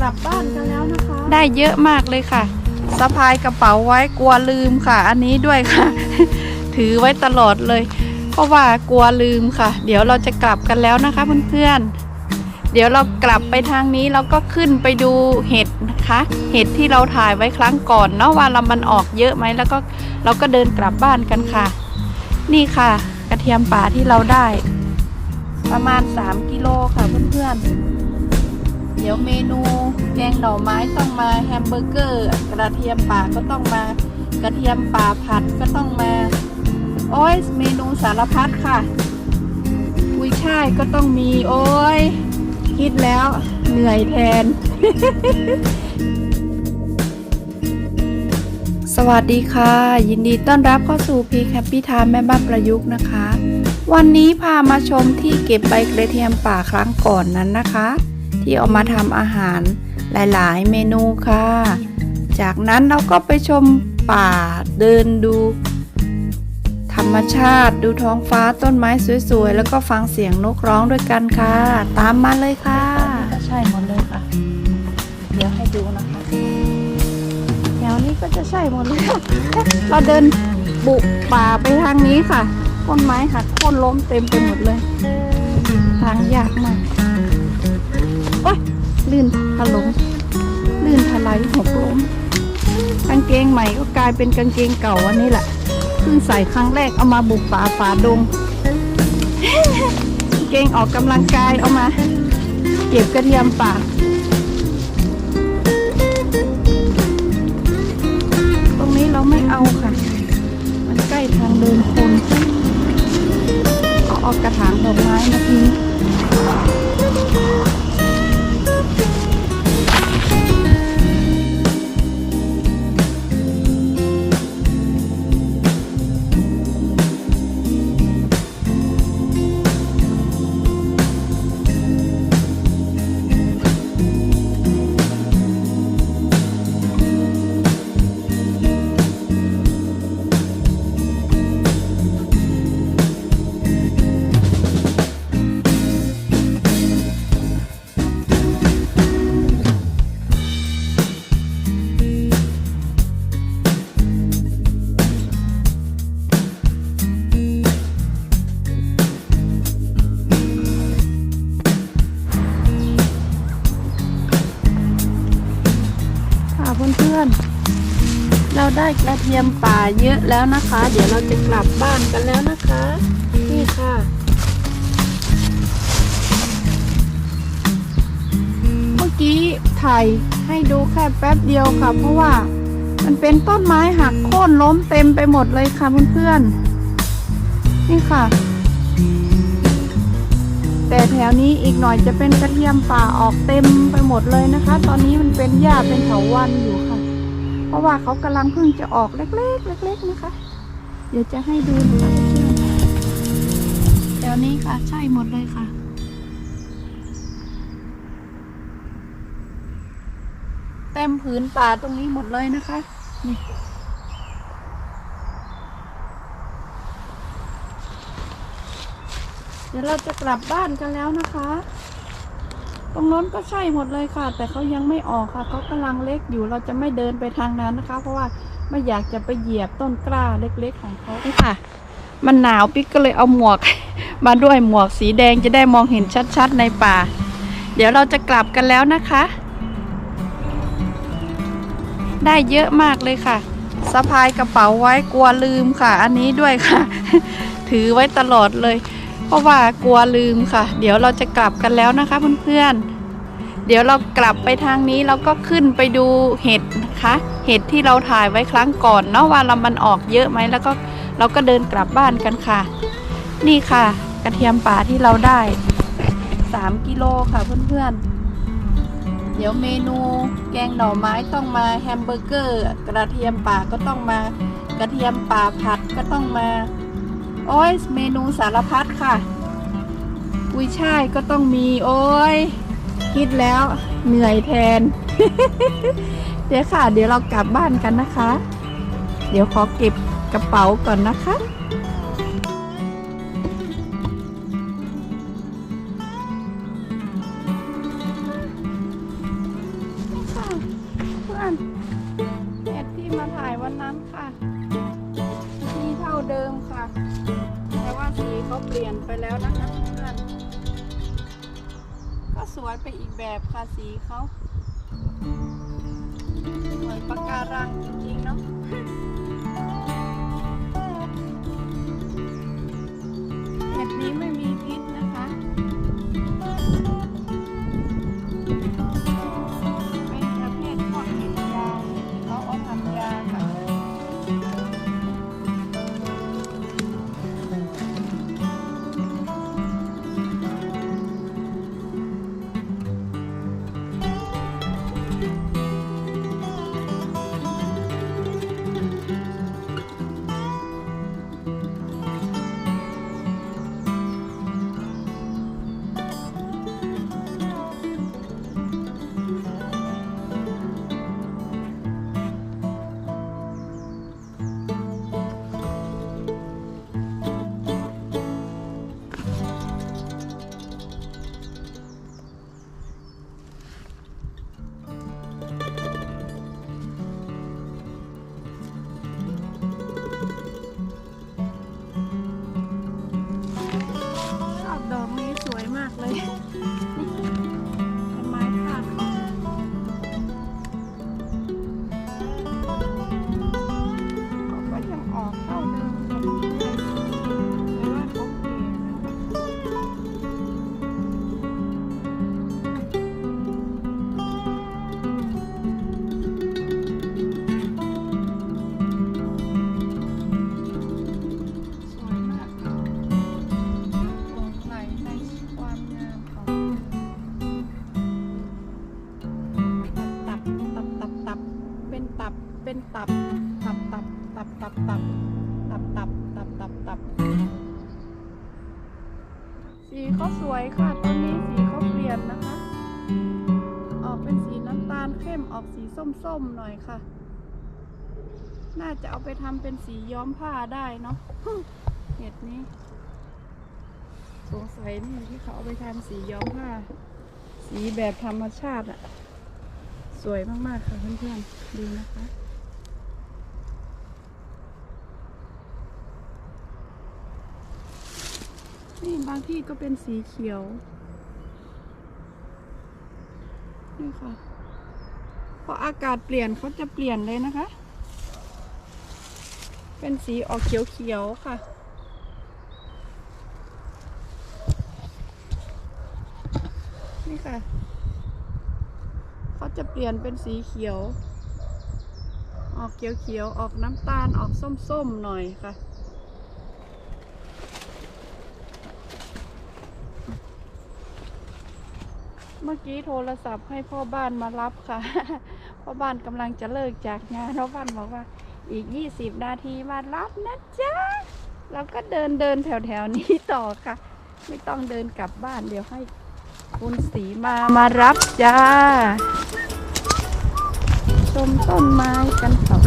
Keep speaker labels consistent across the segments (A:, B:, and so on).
A: เราจะกลับบ้านกันแล้วนะคะ
B: ได้เยอะมากเลยค่ะสะพายกระเป๋าไว้กลัวลืมค่ะ อันนี้ด้วยค่ะ ถือไว้ตลอดเลย เพราะว่ากลัวลืมค่ะ เดี๋ยวเราจะกลับกันแล้วนะคะเพื่อนๆเดี๋ยวเรากลับไปทางนี้เราก็ขึ้นไปดูเห็ดนะคะ เห็ดที่เราถ่ายไว้ครั้งก่อนเนาะว่าเรามันออกเยอะไหมแล้วก็เราก็เดินกลับบ้านกันค่ะ นี่ค่ะ กระเทียมป่าที่เราได้ ประมาณ 3 กิโลค่ะเพื่อนๆ เดี๋ยวเมนูแกงหน่อไม้ต้องมาแฮมเบอร์เกอร์ กระเทียมป่าก็ต้องมากระเทียมป่าผัดก็ต้องมา โอ้ยเมนูสารพัดค่ะกุยช่ายก็ต้องมีโอ้ยคิดแล้วเหนื่อยแทน สวัสดีค่ะ ยินดีต้อนรับเข้าสู่พีแคปปี้ทามแม่บ้านประยุกต์นะคะ วันนี้พามาชมที่เก็บใบกระเทียมป่าครั้งก่อนนั้นนะคะ ที่เอามาทำอาหารหลายๆ เมนูค่ะ จากนั้นเราก็ไปชมป่าเดินดู ธรรมชาติดูท้องฟ้าต้นไม้สวยๆ แล้วก็ฟังเสียงนกร้องด้วยกันค่ะ ตามมาเลยค่ะ ใช่หมดเลยค่ะ เดี๋ยวให้ดูนะคะแถวนี้ก็จะใช่หมดเลยเราเดินบุกป่าไปทางนี้ค่ะต้นไม้หักโค่นล้มเต็มไปหมดเลย ทางยากมาก โอ๊ยลื่นถลงลื่นถลายหกล้มกางเกงใหม่ก็กลายเป็นกางเกงเก่าวันนี้แหละเพิ่งใส่ครั้งแรกเอามาบุกป่าฝ่าดงกางเกงออกกำลังกายเอามา เก็บกระเทียมป่า ทียมป่าเยอะแล้วนะคะ เดี๋ยวเราจะกลับบ้านกันแล้วนะคะ นี่ค่ะเมื่อกี้ถ่ายให้ดูแค่แป๊บเดียวค่ะ เพราะว่ามันเป็นต้นไม้หักโค่นล้มเต็มไปหมดเลยค่ะเพื่อนๆนี่ค่ะ แต่แถวนี้อีกหน่อยจะเป็นกระเทียมป่าออกเต็มไปหมดเลยนะคะ ตอนนี้มันเป็นหญ้าเป็นเถาวันอยู่ค่ะ เพราะว่าเขากำลังเพิ่งจะออกเล็กๆเล็ก ๆ นะคะ เดี๋ยวจะให้ดูนะคะเพื่อนๆแถวนี้ค่ะ ใช่หมดเลยค่ะเต็มผืนป่าตรงนี้หมดเลยนะคะนี่เดี๋ยวเราจะกลับบ้านกันแล้วนะคะ ตรงโน้นก็ใช่หมดเลยค่ะ แต่เขายังไม่ออกค่ะเขากำลังเล็กอยู่เราจะไม่เดินไปทางนั้นนะคะ เพราะว่าไม่อยากจะไปเหยียบต้นกล้าเล็กๆของเขาค่ะ มันหนาวปิ๊กก็เลยเอาหมวก มาด้วยหมวกสีแดงจะได้มองเห็นชัดๆในป่า เดี๋ยวเราจะกลับกันแล้วนะคะ ได้เยอะมากเลยค่ะสะพายกระเป๋าไว้กลัวลืมค่ะ อันนี้ด้วยค่ะ ถือไว้ตลอดเลย เพราะว่ากลัวลืมค่ะ เดี๋ยวเราจะกลับกันแล้วนะคะเพื่อนๆ เดี๋ยวเรากลับไปทางนี้เราก็ขึ้นไปดูเห็ดนะคะ เห็ดที่เราถ่ายไว้ครั้งก่อนเนาะว่าเรามันออกเยอะไหมแล้วก็เราก็เดินกลับบ้านกันค่ะ นี่ค่ะ กระเทียมป่าที่เราได้ 3 กิโลค่ะเพื่อนๆเดี๋ยวเมนูแกงหน่อไม้ต้องมาแฮมเบอร์เกอร์ กระเทียมป่าก็ต้องมากระเทียมป่าผัดก็ต้องมา โอ้ยเมนูสารพัดค่ะ กุยช่ายก็ต้องมีโอ้ยคิดแล้วเหนื่อยแทน เดี๋ยวค่ะ เดี๋ยวเรากลับบ้านกันนะคะ เดี๋ยวขอเก็บกระเป๋าก่อนนะคะ เปลี่ยนไปแล้วนะคะเพื่อนก็สวยไปอีกแบบค่ะสีเขาเหมือนปะการัง เป็นตับ ตับตับตับตับตับตับตับตับตับตับสีเขาสวยค่ะตอนนี้สีเขาเปลี่ยนนะคะ ออกเป็นสีน้ำตาลเข้มออกสีส้มๆหน่อยค่ะ น่าจะเอาไปทำเป็นสีย้อมผ้าได้เนาะเห็ดนี้สงสัยนี่ที่เขาเอาไปทำสีย้อมผ้า สีแบบธรรมชาติอะสวยมาก ๆ ค่ะเพื่อนๆดูนะคะ นี่บางที่ก็เป็นสีเขียว นี่ค่ะพออากาศเปลี่ยนเขาจะเปลี่ยนเลยนะคะ เป็นสีออกเขียวๆค่ะนี่ค่ะ เขาจะเปลี่ยนเป็นสีเขียว ออกเขียวๆ ออกน้ำตาล ออกส้มๆ หน่อยค่ะ มื่อกี้โทรศัพท์ให้พ่อบ้านมารับค่ะ พ่อบ้านกำลังจะเลิกจากงานพ่อบ้านบอกว่า อีก20นาทีมารับนะจ๊ะเราก็เดินเดินแถวๆนี้ต่อค่ะ ไม่ต้องเดินกลับบ้านเดี๋ยวให้คุณสีมามารับจ้า ชมต้นไม้กันต่อ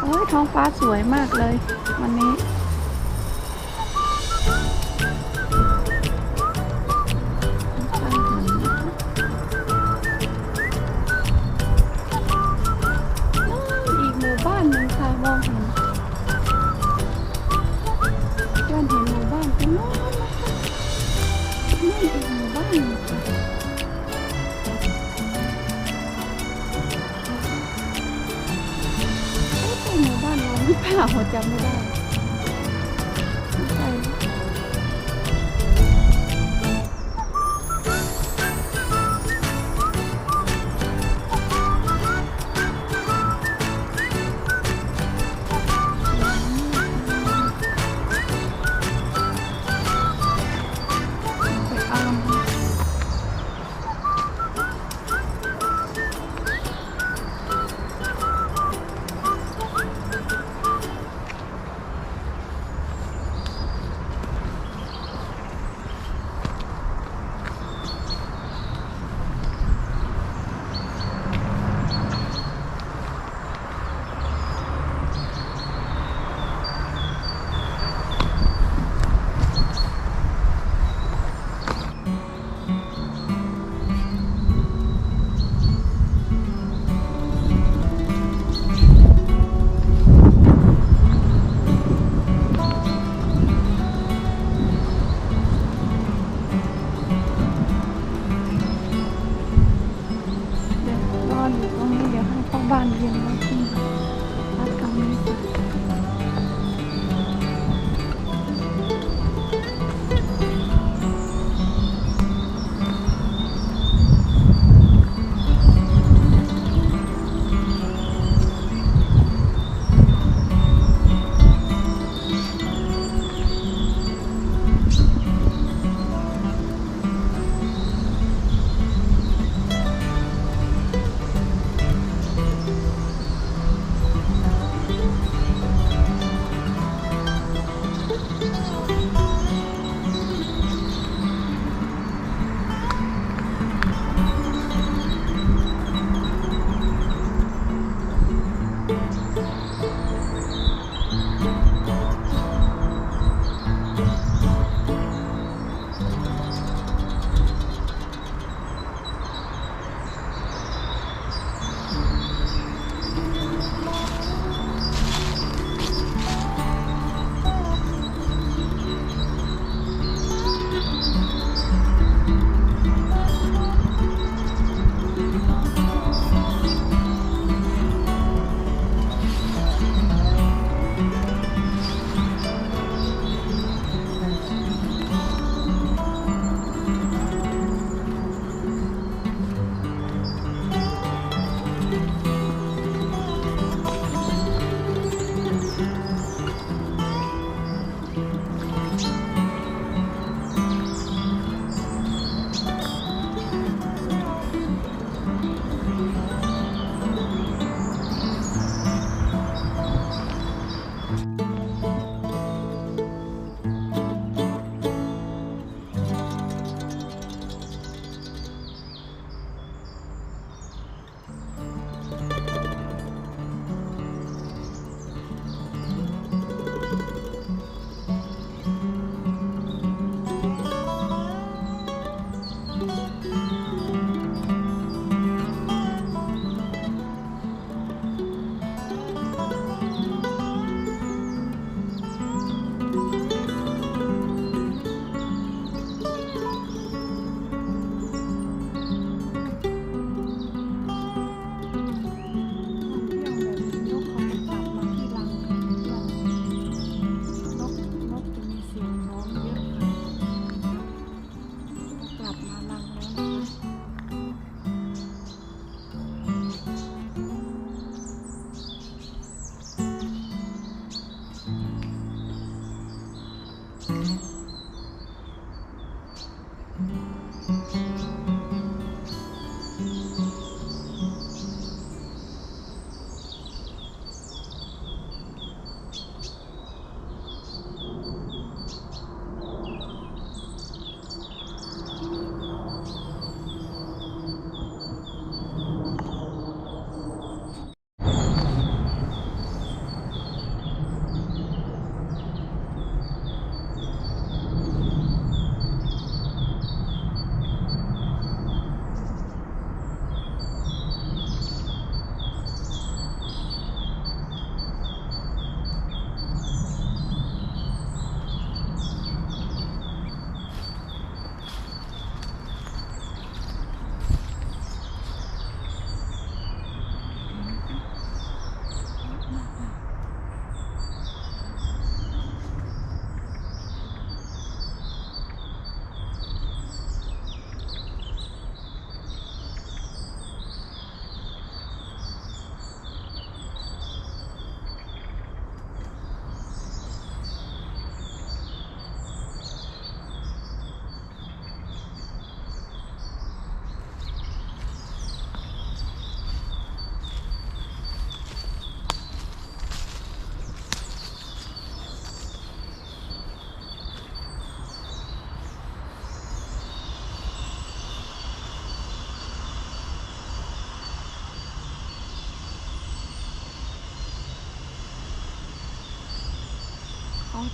B: โอ้ยท้องฟ้าสวยมากเลย วันนี้ข้างหันนอีกหมู่บ้านหนึ่งค่ะมองเห็นเพื่อนเห็นหมู่บ้านตรงโน้นนะคะนี่อีกหมู่บ้านหนึ่งค่ะ ค่ะหัวจำไม่ได้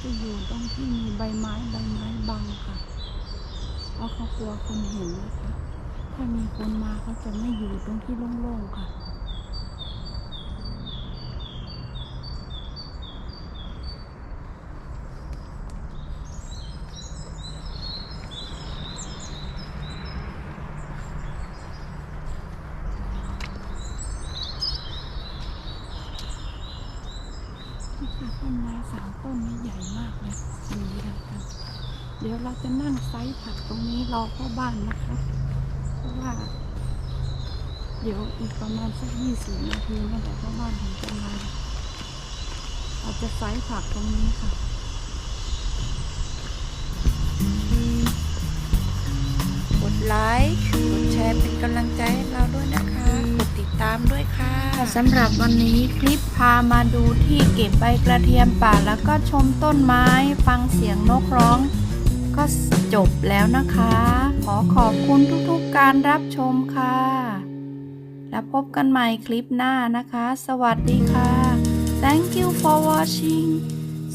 A: จะอยู่ตรงที่มีใบไม้ใบไม้บังค่ะ เพราะเขากลัวคนเห็นนะคะ ถ้ามีคนมาเขาจะไม่อยู่ตรงที่โล่งๆค่ะ นี่ค่ะต้นไม้ สามต้นนี้ใหญ่มากเลยมีแล้วกันเดี๋ยวเราจะนั่งไซส์ผักตรงนี้รอพ่อบ้านนะคะ เพราะว่า เดี๋ยวอีกประมาณสักยี่สิบนาทีนั่นแหละพ่อบ้านถึงจะมาเราจะไซส์ผักตรงนี้ค่ะ
B: กดไลค์กดแชร์เป็นกำลังใจให้ ตามด้วยค่ะสำหรับวันนี้คลิปพามาดูที่เก็บใบกระเทียมป่าแล้วก็ชมต้นไม้ฟังเสียงนกร้อง ก็จบแล้วนะคะ ขอขอบคุณทุกๆการรับชมค่ะ แล้วพบกันใหม่คลิปหน้านะคะ สวัสดีค่ะ Thank you for watching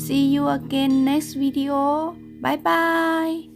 B: See you again next video Bye bye